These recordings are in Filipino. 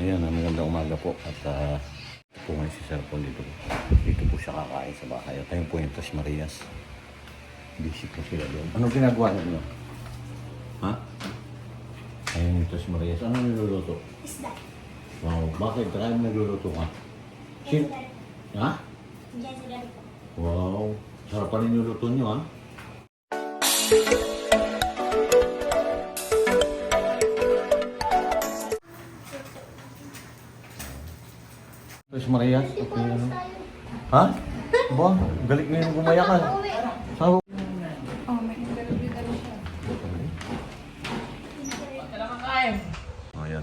Ayan, ah, magandang umaga po. At ito po ngayon si Sir Paul dito. Dito po siya kakain sa bahay. At ayun po yung Tres Marias. Busy po sila doon. Anong ginagawa niyo? Ha? Ayun yung Tres Marias. Ano niluluto? Isda. Wow, bakit? Mo nagluluto ka? Sin? Ha? Po. Wow, sarap pa rin yung luto niyo ha? Tres Marias, okay ano? Ha? Ba, galit mo yung gumaya ka. Sabi Oh, may interview na rin siya. Kailangan kain. Oh, yan.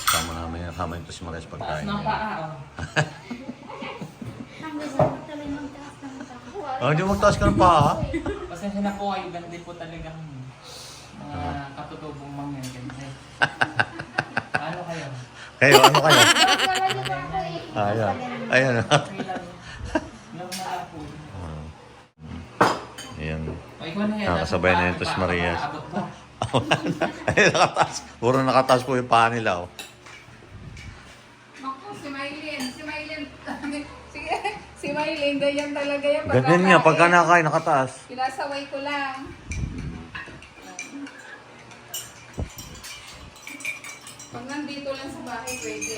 Sama namin, kasama yung Tres Marias Taas pagkain. ng paa. oh. Oh, hindi mo magtaas ka ng paa? Pasensya na po kayo, ganda po talagang mga katutubong mangyan. Kasi, ano kayo? Kayo, ano kayo? Wala niyo pa ako eh. Ayan. Ayan. Ayan. O, ikaw na yan. Nakakasabay na yung Tres Marias. Ay, nakataas. Puro nakataas po yung paa nila. Oh. Naku, si Maylin. Si Maylin. Sige, si Maylin. Ganyan talaga yan. Ganyan nga, pagka nakakain, nakataas. Pinasaway ko lang. Pag nandito lang sa bahay, pwede.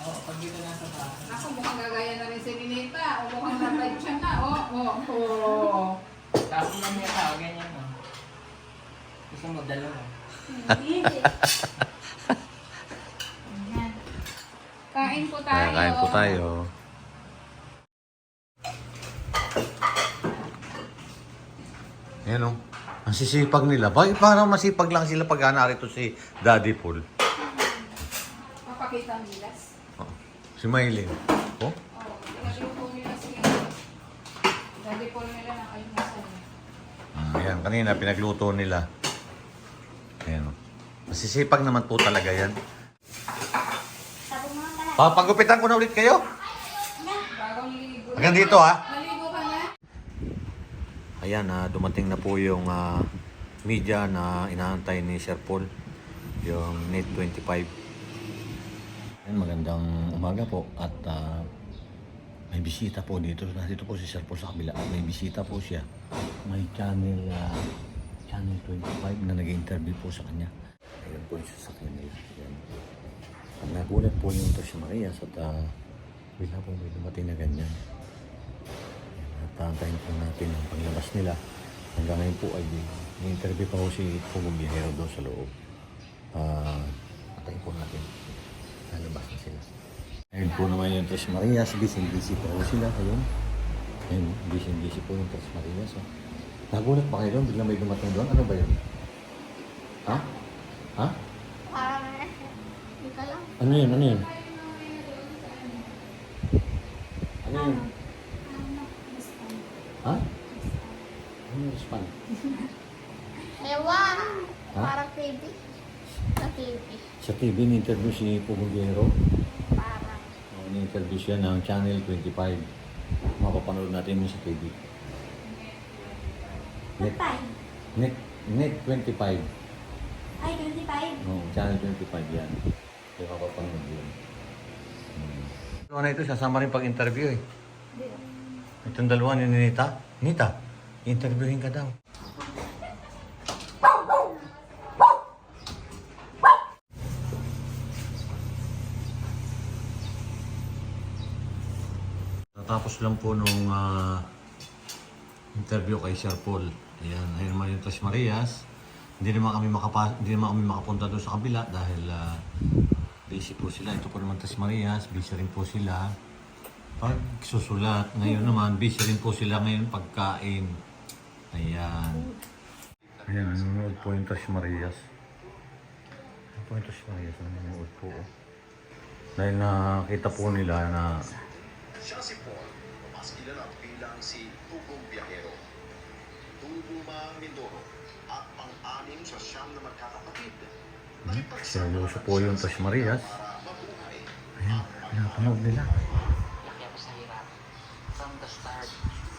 Oo, pag dito na sa bahay. Naku, mukhang gagaya na rin si Ninita. O mukhang nabad siya na. Oh, oh, oh. Tapos na niya tao, ganyan o. Gusto mo dalawa. Ayan. Kain po tayo. Kaya kain po tayo. Ayan o. Ang sisipag nila. Bakit parang masipag lang sila pag narito si Daddy Paul? Papakita ang gilas. Oh. Si Maylin. Oh? Oh, pinagluto nila si Daddy Paul nila ng almusal. Ah, ayan, kanina pinagluto nila. Ayan o. Masisipag naman po talaga yan. Papagupitan ko na ulit kayo. Bagong ligo. Hanggang dito ha. Naligo ka na? Ayan, ah, dumating na po yung ah, media na inaantay ni Sir Paul. Yung NET 25. Magandang umaga po. At ah, may bisita po dito. Nandito po si Sir Paul sa kabila. May bisita po siya. May channel, ah, channel 25 na nag-interview po sa kanya. Ayan po siya sa kanya. Ayan. At nagulat po yung Tres Marias at uh, bigla po may dumating na ganyan. At antayin po natin ang paglabas nila. Hanggang ngayon po ay may interview pa po si Pugo Bihero doon sa loob. Ah, antayin po natin. Lalabas na sila. Ayun po naman yung Tres Marias. Busy-busy po sila. Ayun. Ayun, busy-busy po yung Tres Marias. Oh. Nagulat ba kayo doon? Biglang may dumating doon? Ano ba yun? Ha? Ha? Parang, hindi ka lang. Ano yun? Ano yun? Ano yun? Ha? Ano yung span? Ewan. Parang TV. Sa TV. Sa TV, ni-interview si Pugongero. Parang. Uh, ni-interview siya ng Channel 25. Mapapanood natin yun sa TV. Net, net, net 25. Ay, 25. No, Channel 25 yan. Kaya mapapanood yun. Hmm. Ano na ito, sasama rin pag-interview eh. Itong dalawa ni Nita. Nita, interviewin ka daw. Natapos lang po nung ah, interview kay Sir Paul. Ayan, ayun naman yung Tres Marias. Hindi naman kami makapa hindi naman kami makapunta doon sa kabila dahil ah, busy po sila. Ito po naman Tres Marias, busy rin po sila. Pag susulat, ngayon naman busy rin po sila ngayon pagkain. Ayan. Ayan, nanonood po yung Tres Marias. Ano po yung Tres Marias? Nanonood po. oh. Dahil nakita po nila na siya si Paul, mas kilala bilang si Tugong Biyahero. Tuguma Mindoro at pang-anim sa siyam na magkakapatid. Hmm. Si Alonso po yung Tos Marias. Ayan, napanood nila. Laki ako sa hirap. From the start,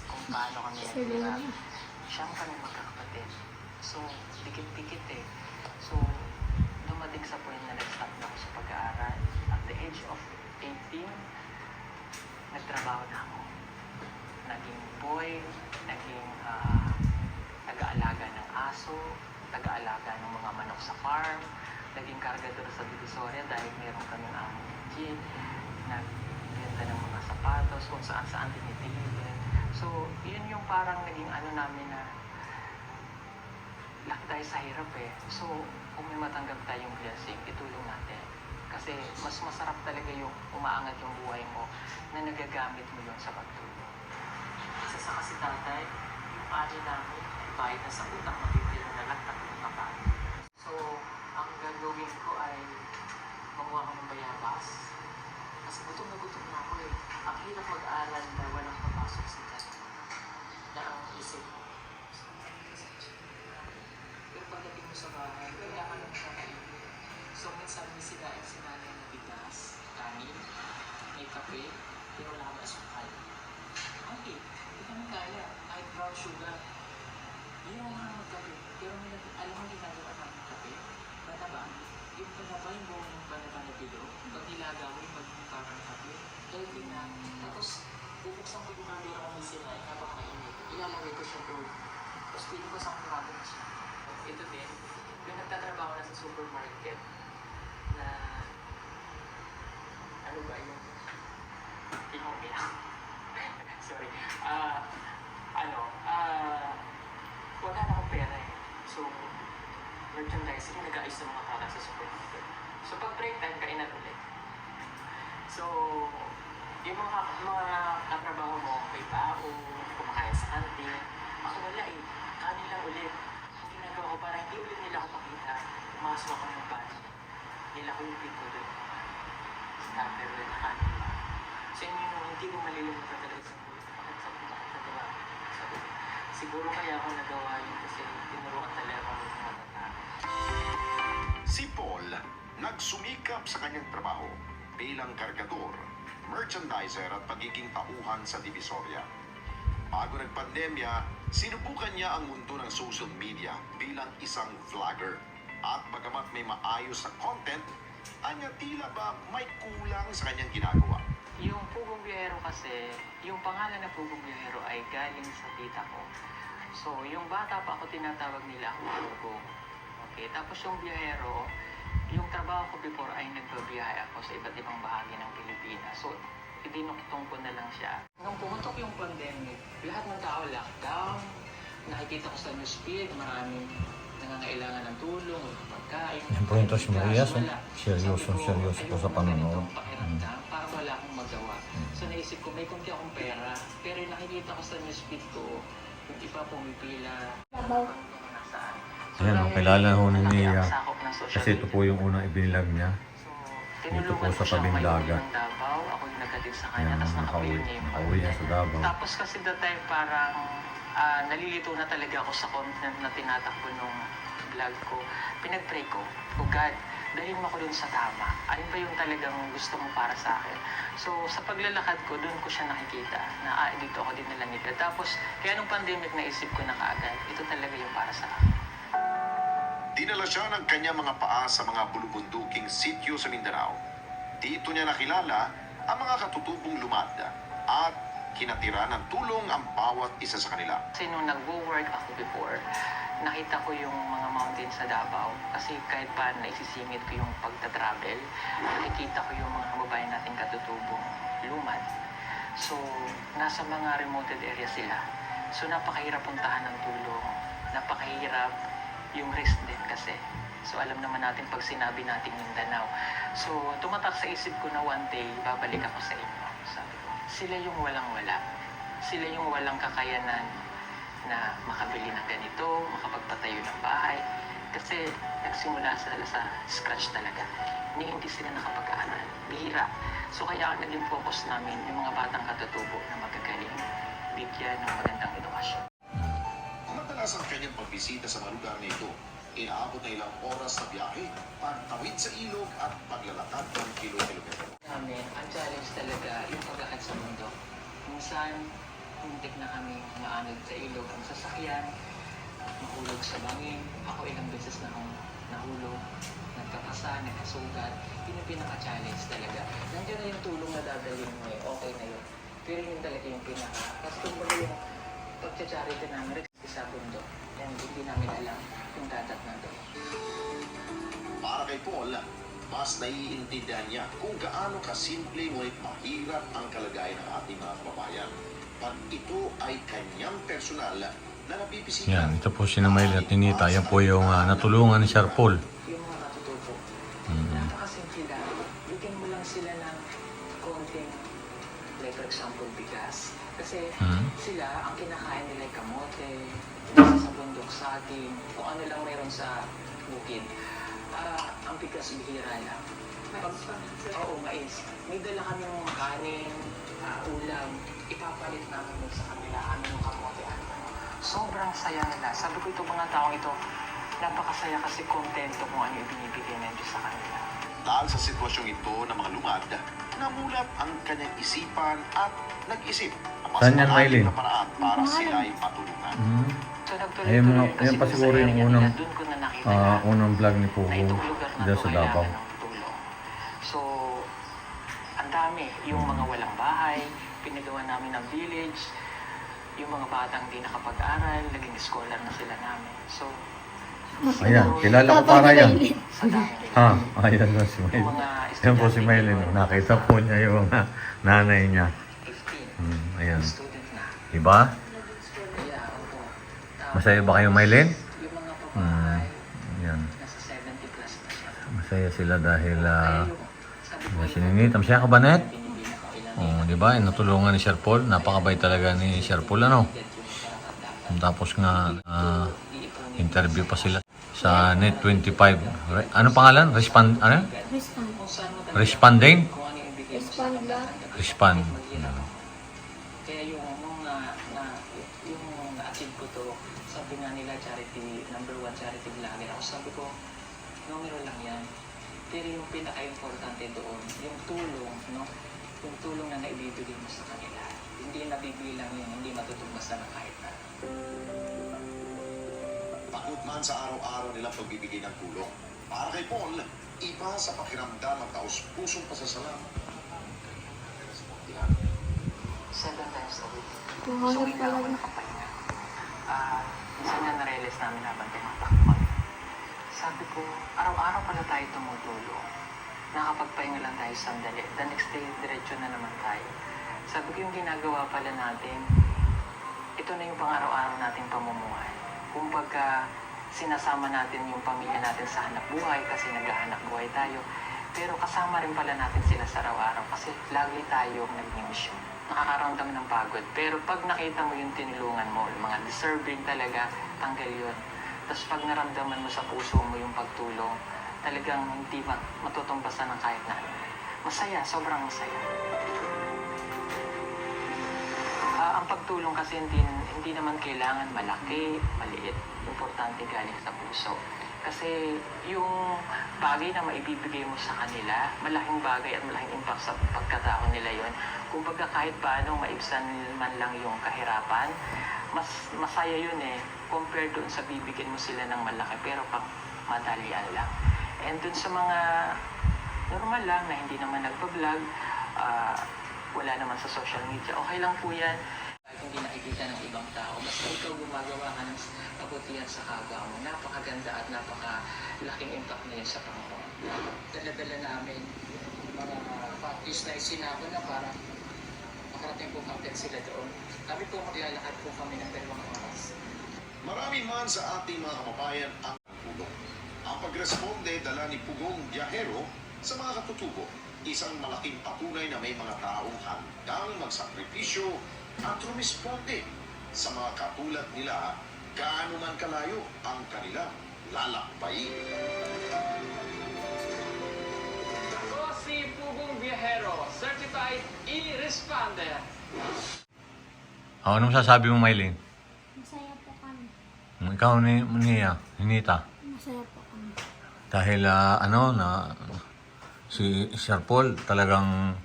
kung paano kami nahirap. Siyang kami magkakapatid. So, dikit-dikit eh. So, dumating sa point na nag-stop na ako sa pag-aaral. At the age of 18, nagtrabaho na ako. Naging boy, naging uh, nag-aalaga ng aso, nag-aalaga ng mga manok sa farm, naging kargador sa Divisoria dahil meron kami ng aming gin, nagbenta ng mga sapatos, kung saan saan tinitigil. So, yun yung parang naging ano namin na laki sa hirap eh. So, kung may matanggap tayong blessing, itulong natin. Kasi mas masarap talaga yung umaangat yung buhay mo na nagagamit mo yun sa pagtulong. Isa sa kasi tatay, yung ani namin, bayad na sa utang matitira na lang tatlong kapal. So, ang gagawin ko ay manguha ko ng bayabas. Kasi gutom na gutom na ako eh. Ang hirap mag-aral na walang papasok sa dyan. Na ang isip mo. Pero pagdating mo sa bahay, wala ka lang siya kainin. So, minsan may sinain si nanay na bigas, kanin, may kape, pero wala ka asukal. Okay, hindi kami kaya. Kahit brown sugar. Hindi mo mga magkape. Pero may nag- alam mo ginagawa namin kape? Banaba. Yung banaba, yung buong banaba na bilo. Pag nilaga mo, yung magiging parang kape. Healthy na. Tapos, bubuksan ko yung camera kung may sinain habang mainit. Ilalagay ko siya doon. Tapos, pili ko sa kurado na siya. Ito din, yung nagtatrabaho na sa supermarket na ano ba yung inumiyak. Sorry. Ah, ano, ah, wala na akong pera eh. So, merchandising, nag-aayos ng mga kara sa supermarket. So, pag break time, kainan ulit. So, yung mga, mga katrabaho mo, may bao, kumakain sa kantin, ako wala eh. Kanin lang ulit. Ang ginagawa ko para hindi ulit nila ako makita. Pumasok ako ng bahay. Nila ko yung. Starter doon na kanin. So, yun yung hindi mo malilimutan talaga sa buhay. Bakit sa buhay bakit nagawa ko? Ko, siguro kaya ako nagawa yun kasi tinuruan talaga ako ng mga bata. Si Paul nagsumikap sa kanyang trabaho bilang kargador, merchandiser at pagiging tauhan sa Divisoria. Bago nagpandemya, sinubukan niya ang mundo ng social media bilang isang vlogger. At bagamat may maayos na content, anya tila ba may kulang sa kanyang ginagawa. Yung Pugong Biyahero kasi, yung pangalan na Pugong Biyahero ay galing sa tita ko. So, yung bata pa ako tinatawag nila ako Pugong. Okay, tapos yung biyahero, yung trabaho ko before ay nagbabiyahe ako sa iba't ibang bahagi ng Pilipinas. So, idinuktong ko na lang siya. Nung pumutok yung pandemic, lahat ng tao lockdown, nakikita ko sa newsfeed, maraming nangangailangan ng tulong, pagkain. Yan po yung Tos Marias, Wala. oh. Seryoso, seryoso po sa panonood. pakiramdam, Parang wala akong magawa. So naisip ko, may kunti akong pera, pero nakikita ko sa newsfeed ko, yung iba pumipila. Ayan, dahil oh, kilala ho ni Nia. Kasi ito po yung unang ibinilag niya. Dito po sa tabing dagat. Ng Davao. Ako yung naghatid sa kanya, tapos nakauwi, niya yung nakauwi niya sa Davao. Tapos kasi that time parang ah, nalilito na talaga ako sa content na tinatakbo nung vlog ko. Pinag-pray ko, oh God, dalhin mo ko dun sa tama. Ano ba yung talagang gusto mo para sa akin? So, sa paglalakad ko, dun ko siya nakikita na ah, dito ako din nila nila. Tapos, kaya nung pandemic naisip ko na kaagad, ito talaga yung para sa akin. Dinala siya ng kanyang mga paa sa mga bulubunduking sityo sa Mindanao. Dito niya nakilala ang mga katutubong lumad at kinatira ng tulong ang bawat isa sa kanila. Kasi nung nag-work ako before, nakita ko yung mga mountains sa Davao. Kasi kahit pa naisisingit ko yung pagta-travel, nakikita ko yung mga kababayan nating katutubong lumad. So, nasa mga remote area sila. So, napakahirap puntahan ng tulong. Napakahirap yung risk din kasi. So, alam naman natin pag sinabi nating Mindanao. So, tumatak sa isip ko na one day, babalik ako sa inyo. Sabi ko, sila yung walang-wala. Sila yung walang kakayanan na makabili ng ganito, makapagpatayo ng bahay. Kasi nagsimula sila sa scratch talaga. Ni hindi sila nakapag-aaral. Bihira. So kaya ang naging focus namin yung mga batang katutubo na magagaling, bigyan ng magandang edukasyon. Madalas ang kanyang pagbisita sa mga lugar na ito. Inaabot na ilang oras na biyahe, pagtawid sa ilog at paglalakad ng kilo-kilometro. namin, ang challenge talaga yung paglakad sa mundo. Minsan, muntik na kami maanod sa ilog ang sasakyan, mahulog sa bangin. Ako ilang beses na akong nahulog, nagkakasa, nagkasugat. Yun yung pinaka-challenge talaga. Nandiyan na yung tulong na dadalhin mo eh, okay na yun. Pero yun talaga yung pinaka. Kasi kumbaga yung pagcha-charity namin, sa bundok. And hindi namin alam kung dadat na doon. Para kay Paul, mas naiintindihan niya kung gaano kasimple ngunit mahirap ang kalagayan ng ating mga kababayan. Pag ito ay kanyang personal na napipisikan. Yan, ito po si Namail at Ninita. Yan po yung ah, natulungan ni Sir Paul. yung mga katutubo. Mhm. Napakasimple lang. Bigyan mo lang sila ng konting, like for example, bigas. Kasi Mhm. sila, ang kinakain nila ay kamote, nasa sa bundok saging, kung ano lang mayroon sa bukid. Ah, ang bigas bihira lang. Pag, oo, mais. May dala kami ng kanin, ah, ulam, ipapalit namin yun sa kanila, ano yung kamote, ano. Sobrang saya nila. Sabi ko ito mga taong ito, napakasaya kasi kontento kung ano yung binibigay ng Diyos sa kanila. Dahil sa sitwasyong ito ng mga lumad, namulat ang kanyang isipan at nag-isip ng mas Mylene? na paraan para sila ay matulungan. So nagtuloy Ayun mga- kasi ayun pa siguro yung unang, dun ko na nakita Ah, na, unang vlog ni na itong lugar na dyan to sa Davao. kailangan ng tulong. So, ang dami. Yung mga walang bahay, pinagawa namin ng village, yung mga batang di nakapag-aral, naging scholar na sila namin. So, Ayan, kilala ko para yan. Ha, ayan na si Maylin. mga Yan po si Maylin. ko, Nakita po niya yung ah, nanay niya. 15, Hmm, ayan. student na. Diba? Masaya ba kayo, Maylin? Hmm, ayan. nasa 70 plus na siya. Masaya sila dahil uh, Kaya yung, sabi ko, sininita. Masaya ka ba, Net? binibili na ko ilang Oh, di ba? Natulungan ni Sir Paul. Napakabait talaga ni Sir Paul, ano? Tapos nga, ah, interview pa sila sa Net 25. Re- ano pangalan? Respond, ano? Respond. Responding? Respond ba? Respond. Kaya yung nung na, na yung na-achieve ko to, sabi nga nila charity, number one charity vlogger ako. Sabi ko, numero lang yan. Pero yung pinaka-importante doon, yung tulong, no? Yung tulong na naibibigay mo sa kanila. Hindi nabibilang yun, hindi matutugmasan ng kahit na. Takot man sa araw-araw nilang pagbibigay ng tulong. Para kay Paul, iba sa pakiramdam ang taus-pusong pasasalamat. Seven times a week. So, hindi ako nakapahinga. Ah, minsan nga na-realize namin habang tumatakbo. Sabi ko, araw-araw pala tayo tumutulong. Nakapagpahinga lang tayo sandali. The next day, diretso na naman tayo. Sabi ko yung ginagawa pala natin, ito na yung pang-araw-araw nating pamumuhay. Kumbaga, sinasama natin yung pamilya natin sa hanap buhay kasi naghahanap buhay tayo. Pero kasama rin pala natin sila sa araw-araw kasi lagi tayong nag-mission. Nakakaramdam ng pagod. Pero pag nakita mo yung tinulungan mo, mga deserving talaga, tanggal yun. Tapos pag naramdaman mo sa puso mo yung pagtulong, talagang hindi mat- matutumbasan ng kahit na ano. Masaya, sobrang masaya. Ah, ang pagtulong kasi hindi, hindi naman kailangan malaki, maliit. Importante galing sa puso. Kasi yung bagay na maibibigay mo sa kanila, malaking bagay at malaking impact sa pagkatao nila yon. Kumbaga kahit paano maibsan man lang yung kahirapan, mas masaya yun eh, compared doon sa bibigyan mo sila ng malaki, pero pang madalian lang. And dun sa mga normal lang na hindi naman nagpa-vlog, ah, wala naman sa social media, okay lang po yan. Kahit hindi nakikita ng ibang tao, basta ikaw gumagawa ka ng kabutihan sa kapwa mo, napakaganda at napakalaking impact na yun sa Panginoon. Dala-dala namin mga practice na isinako na para makarating po content sila doon. Kami po maglalakad po kami ng dalawang oras. Marami man sa ating mga kababayan ang tulong. Ang pagresponde dala ni Pugong Biyahero sa mga katutubo, isang malaking patunay na may mga taong handang magsakripisyo at rumisponde sa mga katulad nila gaano man kalayo ang kanilang lalakbayin. Ako si Pugong Viajero, Certified E-Responder. Oh, anong sasabi mo, Maylin? Masaya po kami. Ikaw ni Nia, Ninita. Masaya po kami. Dahil ah, ano na si Sir Paul talagang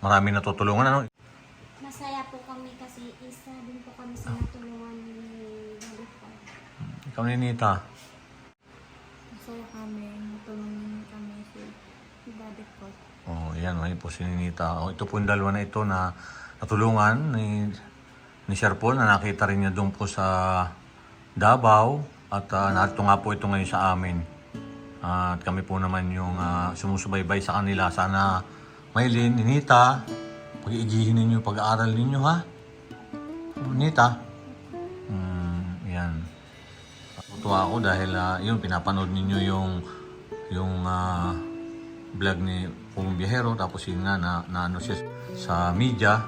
marami natutulungan ano. Masaya po kami kasi isa din po kami sa natulungan ni Daddy Paul. Ikaw ni Nita. Masaya kami. Natulungan kami si Daddy Paul. Oh, yan, ayun po si Ninita. Oh, ito po yung dalawa na ito na natulungan ni ni Sir Paul na nakita rin niya doon po sa Davao at uh, narito nga po ito ngayon sa amin. At kami po naman yung ah, sumusubaybay sa kanila. Sana, Maylin, Ninita, pag-iigihin ninyo pag-aaral ninyo, ha? Ninita? Mm, yan. Tuwa ako dahil ah, yun, pinapanood ninyo yung yung ah, vlog ni Pugong Biyahero. Tapos yun nga, na, na ano siya sa media.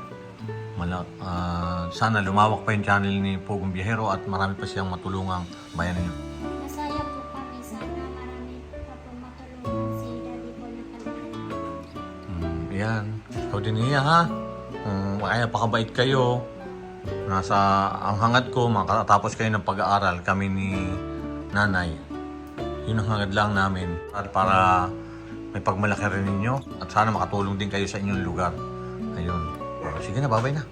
Mala, ah, sana lumawak pa yung channel ni Pugong Biyahero at marami pa siyang matulungang bayan ninyo. Din niya ha. Kung kaya pakabait kayo. Nasa ang hangad ko, makatapos kayo ng pag-aaral kami ni nanay. Yun ang hangad lang namin. At para may pagmalaki rin ninyo. At sana makatulong din kayo sa inyong lugar. Ayun. Sige na, babay na.